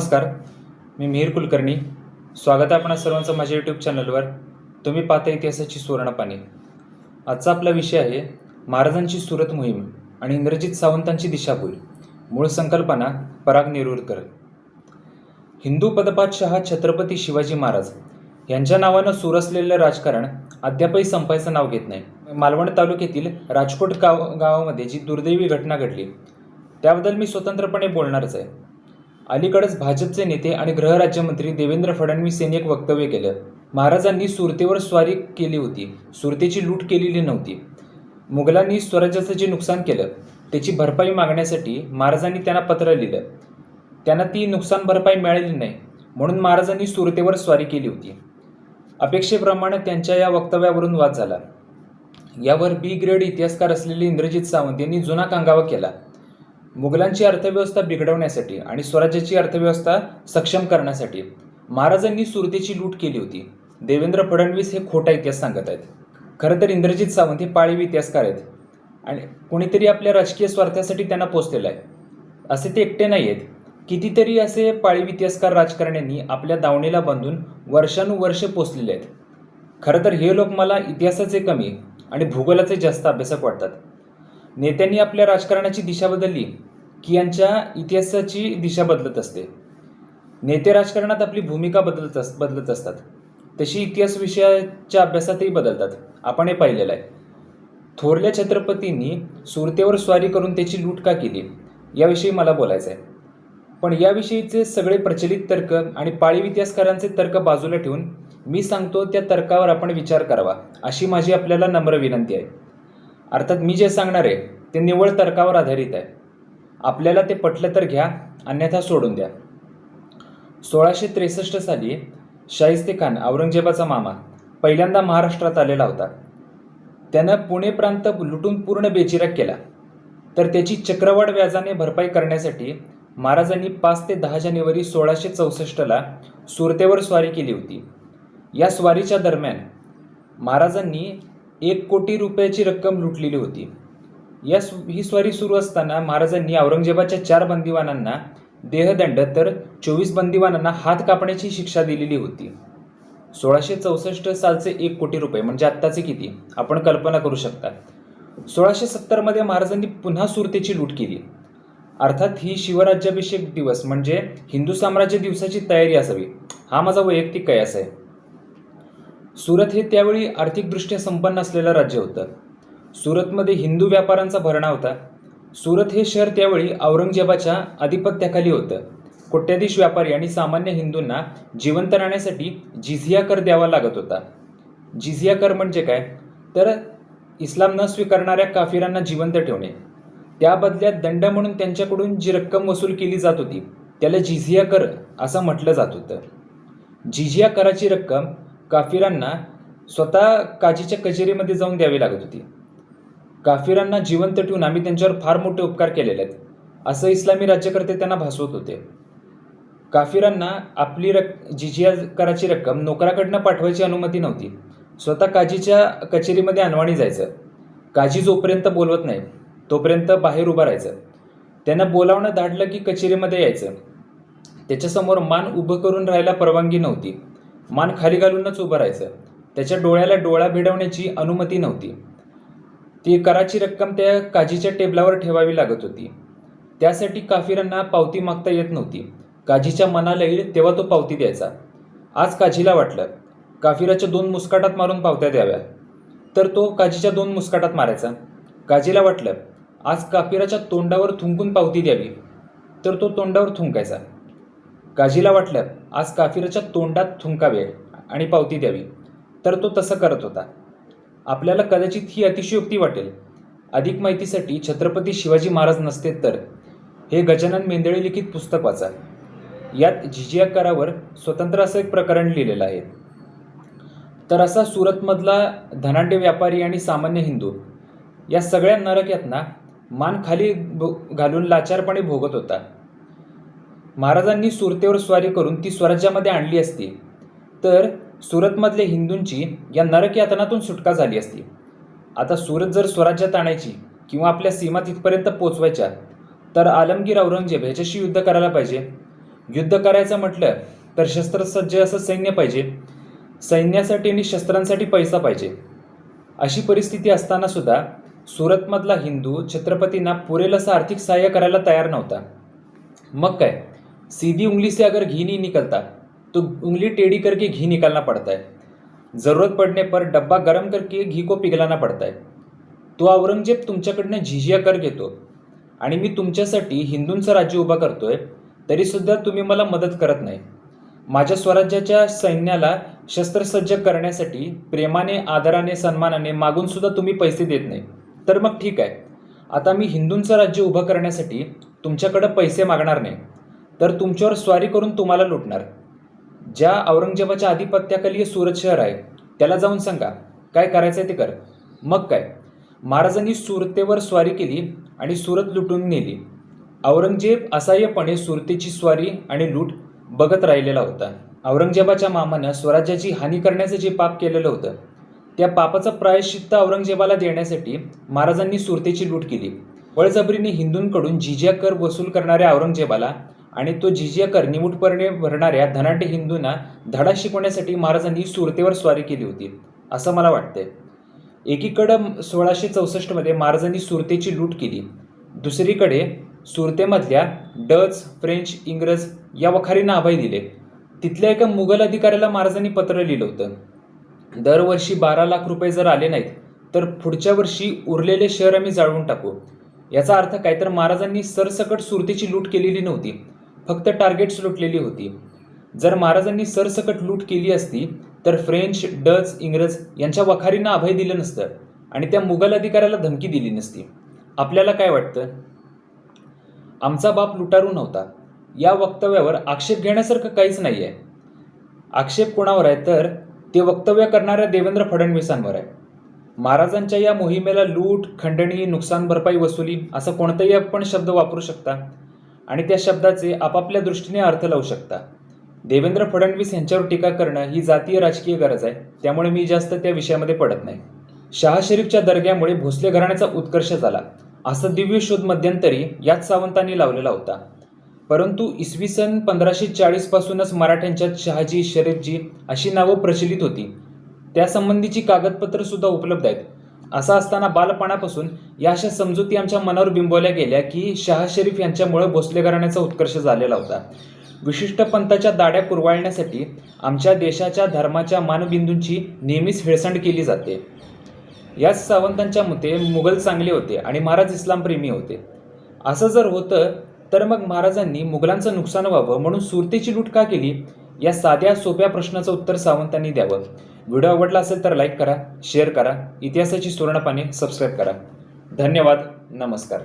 नमस्कार मी मिहीर कुलकर्णी. स्वागत आहे आपणा सर्वांचं माझ्या यूट्यूब चॅनलवर तुम्ही पाहता इतिहासाची सुवर्णपाने. आजचा आपला विषय आहे महाराजांची सुरत मोहीम आणि इंद्रजित सावंतांची दिशाभूल मूळ संकल्पना पराग नेरुरकर हिंदू पदपातशहा छत्रपती शिवाजी महाराज यांच्या नावानं सुर असलेलं राजकारण अद्यापही संपायचं नाव घेत नाही. मालवण तालुक्यातील राजकोट गाव गावामध्ये जी दुर्दैवी घटना घडली त्याबद्दल मी स्वतंत्रपणे बोलणारच आहे. अलीकडेच भाजपचे नेते आणि गृहराज्यमंत्री देवेंद्र फडणवीस यांनी एक वक्तव्य केलं. महाराजांनी सुरतेवर स्वारी केली होती. सुरतेची लूट केलेली नव्हती. मुघलांनी स्वराज्याचं जे नुकसान केलं त्याची भरपाई मागण्यासाठी महाराजांनी त्यांना पत्र लिहिलं. त्यांना ती नुकसान भरपाई मिळाली नाही म्हणून महाराजांनी सुरतेवर स्वारी केली होती. अपेक्षेप्रमाणे त्यांच्या या वक्तव्यावरून वाद झाला. यावर बी ग्रेड इतिहासकार असलेले इंद्रजित सावंत यांनी जुना कांगावा केला. मुघलांची अर्थव्यवस्था बिघडवण्यासाठी आणि स्वराज्याची अर्थव्यवस्था सक्षम करण्यासाठी महाराजांनी सुरतेची लूट केली होती. देवेंद्र फडणवीस हे खोटा इतिहास सांगत आहेत. खरं तर इंद्रजित सावंत हे पाळीव इतिहासकार आहेत. आणि कोणीतरी आपल्या राजकीय स्वार्थासाठी त्यांना पोचलेलं आहे. असे ते एकटे नाही आहेत. कितीतरी असे पाळीव इतिहासकार राजकारण्यांनी आपल्या दावणीला बांधून वर्षानुवर्ष पोचलेले आहेत. खरं तर हे लोक मला इतिहासाचे कमी आणि भूगोलाचे जास्त अभ्यासक वाटतात. नेत्यांनी आपल्या राजकारणाची दिशा बदलली. की यांच्या इतिहासाची दिशा बदलत असते. नेते राजकारणात आपली भूमिका बदलत अस बदलत असतात. तशी इतिहास विषयाच्या अभ्यासातही बदलतात. आपण हे पाहिलेलं आहे. थोरल्या छत्रपतींनी सुरतेवर स्वारी करून त्याची लूट का केली? याविषयी मला बोलायचं आहे पण याविषयीचे सगळे प्रचलित तर्क आणि पाळीव इतिहासकारांचे तर्क बाजूला ठेवून मी सांगतो त्या तर्कावर आपण विचार करावा अशी माझी आपल्याला नम्र विनंती आहे. अर्थात मी जे सांगणार आहे ते निव्वळ तर्कावर आधारित आहे. आपल्याला ते पटलं तर घ्या अन्यथा सोडून द्या. सोळाशे त्रेसष्ट साली शाहिस्ते खान औरंगजेबाचा मामा पहिल्यांदा महाराष्ट्रात आलेला होता. त्यानं पुणे प्रांत लुटून पूर्ण बेचिराग केला. तर त्याची चक्रवाढ व्याजाने भरपाई करण्यासाठी महाराजांनी पाच ते दहा जानेवारी सोळाशे चौसष्टला सुरतेवर स्वारी केली होती. या स्वारीच्या दरम्यान महाराजांनी एक कोटी रुपयाची रक्कम लुटलेली होती. या ही स्वारी सुरू असताना महाराजांनी औरंगजेबाच्या चार बंदिवानांना देहदंड तर चोवीस बंदिवानांना हात कापण्याची शिक्षा दिलेली होती. सोळाशे चौसष्ट सालचे एक कोटी रुपये म्हणजे आत्ताचे किती? आपण कल्पना करू शकता. सोळाशे सत्तरमध्ये महाराजांनी पुन्हा सुरतेची लूट केली. अर्थात ही शिवराज्याभिषेक दिवस म्हणजे हिंदू साम्राज्य दिवसाची तयारी असावी. हा माझा वैयक्तिक कयास आहे. सुरत हे त्यावेळी आर्थिकदृष्ट्या संपन्न असलेलं राज्य होतं. सुरतमध्ये हिंदू व्यापाऱ्यांचा भरणा होता. सुरत हे शहर त्यावेळी औरंगजेबाच्या आधिपत्याखाली होतं. कोट्याधीश व्यापारी आणि सामान्य हिंदूंना जिवंत राहण्यासाठी जिझिया कर द्यावा लागत होता. जिझिया कर म्हणजे काय? तर इस्लाम न स्वीकारणाऱ्या काफिरांना जिवंत ठेवणे. त्या बदल्यात दंड म्हणून त्यांच्याकडून जी रक्कम वसूल केली जात होती त्याला जिझिया कर असं म्हटलं जात होतं. जिझिया कराची रक्कम काफिरांना स्वतः काजीच्या कचेरीमध्ये जाऊन द्यावी लागत होती. काफिरांना जिवंत ठेवून आम्ही त्यांच्यावर फार मोठे उपकार केलेले आहेत. असं इस्लामी राज्यकर्ते त्यांना भासवत होते. काफिरांना आपली रक् जिजिया कराची रक्कम नोकराकडनं पाठवायची अनुमती नव्हती. स्वतः काजीच्या कचेरीमध्ये अनवाणी जायचं. काजी जोपर्यंत बोलवत नाही तोपर्यंत बाहेर उभं राहायचं. त्यांना बोलावणं धाडलं की कचेरीमध्ये यायचं. त्याच्यासमोर मान उभं करून राहायला परवानगी नव्हती. मान खाली घालूनच उभं राहायचं. त्याच्या डोळ्याला डोळा भिडवण्याची अनुमती नव्हती. ती कराची रक्कम त्या काजीच्या टेबलावर ठेवावी लागत होती. त्यासाठी काफिरांना पावती मागता येत नव्हती. काजीच्या मनाला येईल तेव्हा तो पावती द्यायचा. आज काजीला वाटलं काफिराच्या दोन मुस्काटात मारून पावत्या द्याव्या. तर तो काजीच्या दोन मुस्काटात मारायचा. काजीला वाटलं आज काफिराच्या तोंडावर थुंकून पावती द्यावी. तर तो तोंडावर थुंकायचा. काजीला वाटलं आज काफिराच्या तोंडात थुंकावे आणि पावती द्यावी. तर तो तसं करत होता. आपल्याला कदाचित ही अतिशयोक्ती वाटेल. अधिक माहितीसाठी छत्रपती शिवाजी महाराज नसते तर. हे गजानन मेंदळे लिखित पुस्तक वाचा. यात झिजिया करावर स्वतंत्र असं एक प्रकरण लिहिलेलं आहे. तर असा सुरतमधला धनाढ्य व्यापारी आणि सामान्य हिंदू या सगळ्या नरक यातना मान खाली भो- घालून लाचारपणे भोगत होता. महाराजांनी सुरतेवर स्वारी करून ती स्वराज्यामध्ये आणली असती. तर सुरतमधल्या हिंदूंची या नरक यातनातून सुटका झाली असती. आता सुरत जर स्वराज्यात आणायची किंवा आपल्या सीमा तिथपर्यंत पोचवायच्या तर आलमगीर औरंगजेब ह्याच्याशी युद्ध करायला पाहिजे. युद्ध करायचं म्हटलं तर शस्त्रसज्ज असं सैन्य पाहिजे. सैन्यासाठी आणि शस्त्रांसाठी पैसा पाहिजे. अशी परिस्थिती असताना सुद्धा सुरतमधला हिंदू छत्रपतींना पुरेल असं आर्थिक सहाय्य करायला तयार नव्हता. मग काय? सीधी उंगली से अगर घी नहीं निकलता तो उंगली टेढ़ी करके घी निकालना पड़ता है। ज़रूरत पड़ने पर डब्बा गरम करके घी को पिघलाना पड़ता है। तो औरंगजेब तुमच्याकडनं झिझिया कर घेतो आणि मी तुमच्यासाठी हिंदूंचं राज्य उभा करतोय तरीसुद्धा तुम्ही मला मदत करत नाही. माझ्या स्वराज्याच्या सैन्याला शस्त्रसज्ज करण्यासाठी प्रेमाने आदराने सन्मानाने मागूनसुद्धा तुम्ही पैसे देत नाही. तर मग ठीक आहे. आता मी हिंदूंचं राज्य उभं करण्यासाठी तुमच्याकडं पैसे मागणार नाही. तर तुमच्यावर स्वारी करून तुम्हाला लुटणार. ज्या औरंगजेबाच्या आधिपत्याखाली हे सुरत शहर आहे त्याला जाऊन सांगा काय करायचं ते कर. मग काय? महाराजांनी सुरतेवर स्वारी केली आणि सुरत लुटून नेली. औरंगजेब असहाय्यपणे सुरतेची स्वारी आणि लूट बघत राहिलेला होता. औरंगजेबाच्या मामानं स्वराज्याची हानी करण्याचं जे पाप केलेलं होतं त्या पापाचं प्रायश्चित्त औरंगजेबाला देण्यासाठी महाराजांनी सुरतेची लूट केली. बळजबरीने हिंदूंकडून जिजिया कर वसूल करणाऱ्या औरंगजेबाला आणि तो जिजिया कर निमूटपणे भरणाऱ्या धनाढ्य हिंदूंना धडा शिकवण्यासाठी महाराजांनी सुरतेवर स्वारी केली होती असं मला वाटतंय. एकीकडं सोळाशे चौसष्टमध्ये महाराजांनी सुरतेची लूट केली दुसरीकडे सुरतेमधल्या डच फ्रेंच इंग्रज या वखारींना अभय दिले. तिथल्या एका मुघल अधिकाऱ्याला महाराजांनी पत्र लिहिलं होतं. दरवर्षी बारा लाख रुपये जर आले नाहीत तर पुढच्या वर्षी उरलेले शहर आम्ही जाळून टाकू. याचा अर्थ काय तर महाराजांनी सरसकट सुरतेची लूट केलेली नव्हती. फक्त टार्गेट्स लुटलेली होती. जर महाराजांनी सरसकट लूट केली असती तर फ्रेंच डच इंग्रज यांच्या वखारींना अभय दिलं नसतं आणि त्या मुघल अधिकाऱ्याला धमकी दिली नसती. आपल्याला काय वाटतं? आमचा बाप लुटारू नव्हता. या वक्तव्यावर आक्षेप घेण्यासारखं काहीच नाही आहे आक्षेप कोणावर आहे? तर ते वक्तव्य करणाऱ्या देवेंद्र फडणवीसांवर आहे. महाराजांच्या या मोहिमेला लूट खंडणी नुकसान भरपाई वसुली असा कोणताही आपण शब्द वापरू शकता. आणि त्या शब्दाचे आपापल्या दृष्टीने अर्थ लावू शकता. देवेंद्र फडणवीस यांच्यावर टीका करणं ही जातीय राजकीय गरज आहे. त्यामुळे मी जास्त त्या विषयामध्ये पडत नाही. शहा शरीफच्या दर्ग्यामुळे भोसले घराण्याचा उत्कर्ष झाला. असं दिव्य शोध मध्यंतरी याच सावंतांनी लावलेला होता. परंतु इसवी सन पंधराशे चाळीसपासूनच मराठ्यांच्यात शहाजी शरीफजी अशी नावं प्रचलित होती. त्यासंबंधीची कागदपत्र सुद्धा उपलब्ध आहेत. असं असताना बालपणापासून या अशा समजुती आमच्या मनावर बिंबवल्या गेल्या की शहा शरीफ यांच्यामुळे भोसले घराण्याचा उत्कर्ष झालेला होता. विशिष्ट पंथाच्या दाड्या कुरवाळण्यासाठी आमच्या देशाच्या धर्माच्या मानबिंदूंची नेहमीच हेळसांड केली जाते. याच सावंतांच्या मते मुघल चांगले होते आणि महाराज इस्लामप्रेमी होते. असं जर होतं तर मग महाराजांनी मुघलांचं नुकसान व्हावं म्हणून सुरतेची लूट का केली? या साध्या सोप्या प्रश्नाचं उत्तर सावंतांनी द्यावं. व्हिडिओ आवडला असेल तर लाईक करा शेअर करा इतिहासाची सुवर्णपाने सबस्क्राईब करा. धन्यवाद नमस्कार.